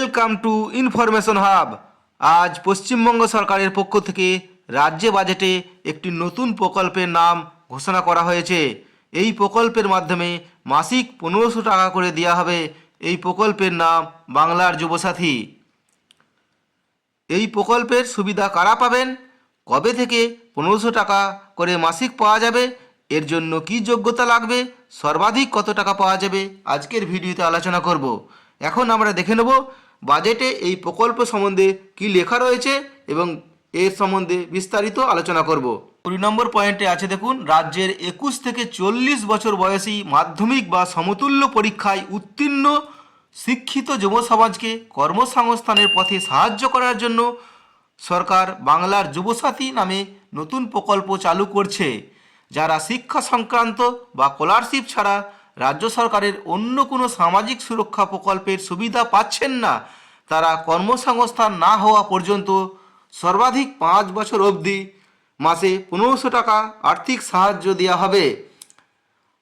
Welcome to information hub আজ পশ্চিমবঙ্গ সরকারের পক্ষ থেকে রাজ্য বাজেটে একটি নতুন প্রকল্পের নাম ঘোষণা করা হয়েছে। এই প্রকল্পের মাধ্যমে মাসিক পনেরোশো টাকা করে দেওয়া হবে এই প্রকল্পের নাম বাংলার যুবসাথী। এই প্রকল্পের সুবিধা কারা পাবেন? কবে থেকে পনেরোশো টাকা করে মাসিক পাওয়া যাবে? এর জন্য কি যোগ্যতা লাগবে? সর্বাধিক কত টাকা পাওয়া যাবে? আজকের ভিডিওতে আলোচনা করব। এখন আমরা দেখে নেব বাজেটে এই প্রকল্প সম্বন্ধে কি লেখা রয়েছে এবং এর সম্বন্ধে বিস্তারিত আলোচনা করব। কুড়ি নম্বর পয়েন্টে আছে দেখুন, রাজ্যের একুশ থেকে চল্লিশ বছর বয়সী মাধ্যমিক বা সমতুল্য পরীক্ষায় উত্তীর্ণ শিক্ষিত যুব সমাজকে কর্মসংস্থানের পথে সাহায্য করার জন্য সরকার বাংলার যুবসাথী নামে নতুন প্রকল্প চালু করছে, যারা শিক্ষা সংক্রান্ত বা স্কলারশিপ ছাড়া রাজ্য সরকারের অন্য কোনো সামাজিক সুরক্ষা প্রকল্পের সুবিধা পাচ্ছেন না, তারা কর্মসংস্থান না হওয়া পর্যন্ত সর্বাধিক পাঁচ বছর অবধি মাসে পনেরোশো টাকা আর্থিক সাহায্য দেওয়া হবে।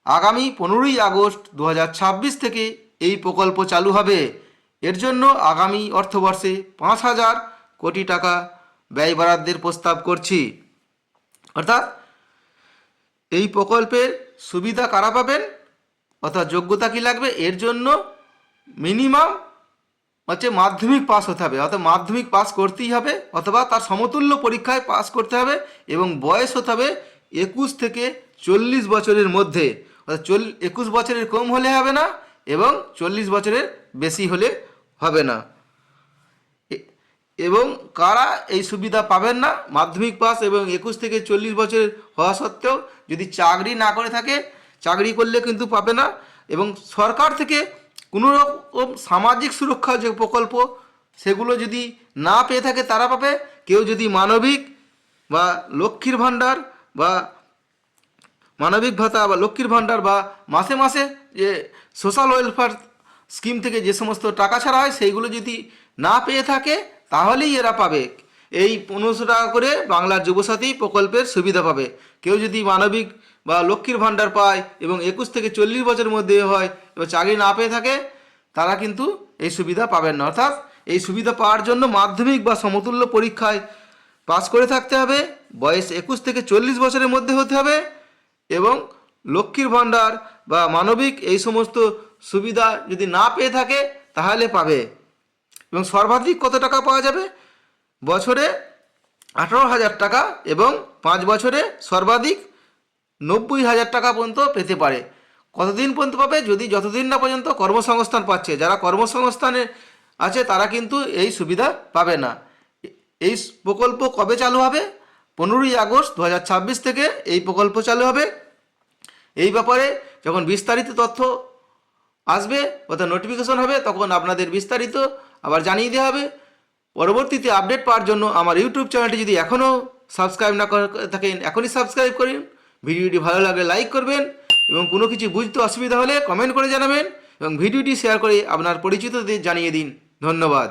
আগামী পনেরোই আগস্ট দু হাজার ছাব্বিশ থেকে এই প্রকল্প চালু হবে। এর জন্য আগামী অর্থবর্ষে পাঁচ হাজার কোটি টাকা ব্যয় বরাদ্দের প্রস্তাব করছি। অর্থাৎ এই প্রকল্পের সুবিধা কারা পাবেন? অর্থাৎ যোগ্যতা কী লাগবে? এর জন্য মিনিমাম হচ্ছে মাধ্যমিক পাস হতে হবে। অর্থাৎ মাধ্যমিক পাস করতেই হবে অথবা তার সমতুল্য পরীক্ষায় পাস করতে হবে এবং বয়স হতে হবে একুশ থেকে চল্লিশ বছরের মধ্যে। অর্থাৎ চল, একুশ বছরের কম হলে হবে না এবং চল্লিশ বছরের বেশি হলে হবে না। এবং কারা এই সুবিধা পাবেন না? মাধ্যমিক পাস এবং একুশ থেকে চল্লিশ বছরের হওয়া সত্ত্বেও যদি চাকরি না করে থাকে চাকরি করলে কিন্তু পাবে না এবং সরকার থেকে কোনো রকম সামাজিক সুরক্ষা যে প্রকল্প, সেগুলো যদি না পেয়ে থাকে তারা পাবে। কেউ যদি মানবিক বা লক্ষ্মীর ভাণ্ডার বা মানবিক ভাতা বা লক্ষ্মীর ভাণ্ডার বা মাসে মাসে যে সোশ্যাল ওয়েলফেয়ার স্কিম থেকে যে সমস্ত টাকা ছাড়া হয়, সেইগুলো যদি না পেয়ে থাকে, তাহলেই এরা পাবে। এই পনেরোশো টাকা করে বাংলার যুবসাথী প্রকল্পের সুবিধা পাবে। কেউ যদি মানবিক বা লক্ষ্মীর ভাণ্ডার পায় এবং একুশ থেকে চল্লিশ বছরের মধ্যে হয় এবং চাকরি না পেয়ে থাকে, তারা কিন্তু এই সুবিধা পাবেন না। অর্থাৎ এই সুবিধা পাওয়ার জন্য মাধ্যমিক বা সমতুল্য পরীক্ষায় পাস করে থাকতে হবে, বয়স একুশ থেকে চল্লিশ বছরের মধ্যে হতে হবে এবং লক্ষ্মীর ভাণ্ডার বা মানবিক এই সমস্ত সুবিধা যদি না পেয়ে থাকে, তাহলে পাবে। এবং সর্বাধিক কত টাকা পাওয়া যাবে? বছরে আঠারো হাজার টাকা এবং পাঁচ বছরে সর্বাধিক নব্বই হাজার টাকা পর্যন্ত পেতে পারে। কতদিন পর্যন্ত পাবে? যদি যতদিন না পর্যন্ত কর্মসংস্থান পাচ্ছে। যারা কর্মসংস্থানে আছে, তারা কিন্তু এই সুবিধা পাবে না। এই প্রকল্প কবে চালু হবে? পনেরোই আগস্ট দু হাজার ছাব্বিশ থেকে এই প্রকল্প চালু হবে। এই ব্যাপারে যখন বিস্তারিত তথ্য আসবে অর্থাৎ নোটিফিকেশন হবে, তখন আপনাদের বিস্তারিত আবার জানিয়ে দেওয়া হবে। পরবর্তীতে আপডেট পাওয়ার জন্য আমার ইউটিউব চ্যানেলটি যদি এখনও সাবস্ক্রাইব না করে থাকেন, এখনই সাবস্ক্রাইব করুন। ভিডিওটি ভালো লাগলে লাইক করবেন এবং কোনো কিছু বুঝতে অসুবিধা হলে কমেন্ট করে জানাবেন এবং ভিডিওটি শেয়ার করে আপনার পরিচিতদের জানিয়ে দিন। ধন্যবাদ।